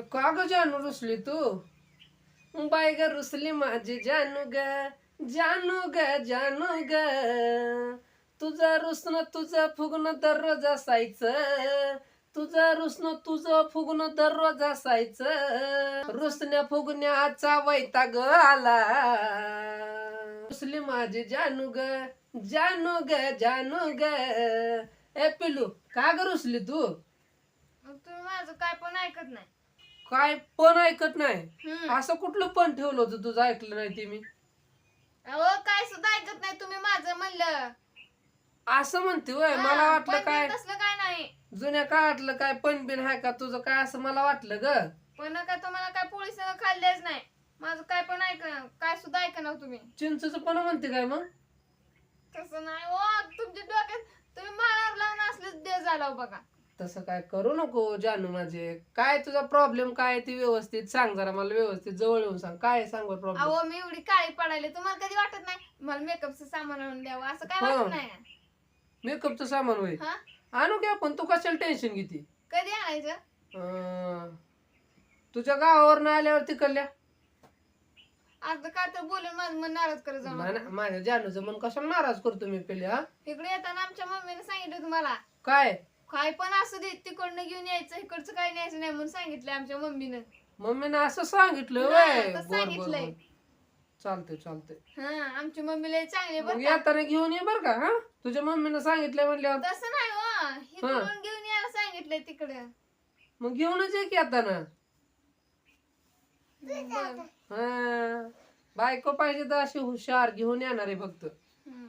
का ग जानू रुसली तू? बाय ग रुसली माझी जानू ग जानू ग जानू ग. तुझं रुसणं तुझं फुगणं दररोज असायचं. तुझं रुसणं तुझं फुगणं दररोज असायचं. रुसण्या फुगण्याचा वैताग आला. रुसली माझी जानू ग जानू ग जानू ग. ए पिलू का ग रुसली तू? मग तुम्ही माझं काय पण ऐकत नाही. काय पण ऐकत नाही. हम्म. असं कुठलं पण ठेवलं होतं तुझं ऐकलं नाही ते मी. अहो काय सुद्धा ऐकत नाही तुम्ही माझं म्हणलं. असं म्हणते वय हा, मला वाटलं पण काय? तसलं काय नाही. जुन्या काळातलं काय पण बिन हाय का तुझं काय असं मला वाटलं ग? पण का तुम्हाला काय पोळी सगळं खाल्लेच नाही. माझं काय पण ऐक काय सुद्धा ऐक ना तुम्ही. चिंचच पण म्हणते काय मग? तसं नाही ओ तुमच्या डोक्यात तुम्ही माळावर लावून असलं दे झाला हो बघा. तसं काय करू नको जानू माझे. काय तुझा प्रॉब्लेम काय आहे ती व्यवस्थित सांग जरा मला व्यवस्थित जवळ येऊन सांग. काय सांग प्रॉब्लेम अहो मी एवढी काळी पडायली तुम्हाला कधी वाटत नाही? मला मेकअपचं सामान आणून द्यावं असं काय हो. वाटत नाही मेकअपचं सामान होय. हा? आणू घ्या पण तू कशाला टेन्शन घेते? कधी आणायचं? अं, तुझ्या गावावर आल्यावर तिकडल्या. अर्ध काय तर बोलून माझं मन नाराज करत जाऊ मा- नका. माझ्या जानूचं मन कशाला नाराज करतो मी पहिले हा? इकडे येताना आमच्या मम्मीने सांगितलं तुम्हाला काय? काय पण असू दे तिकडनं घेऊन यायचं इकडचं काय न्यायचं नाही म्हणून सांगितलं आमच्या मम्मीनं. मम्मीने असं सांगितलं हा, वय. तसं बर बर सांगितलंय. चालतंय चालतंय. हा आमची मम्मी लय चांगली बरं का. येताना घेऊन ये बर का हा? तुझ्या मम्मीनं सांगितलं म्हणल्यावर. तसं नाही हो इकडून घेऊन यायला सांगितलंय तिकडे. मग घेऊनच ये की येताना. बरं. हा बायको पाहिजे तर अशी हुशार घेऊन येणार आहे फक्त. हम्म.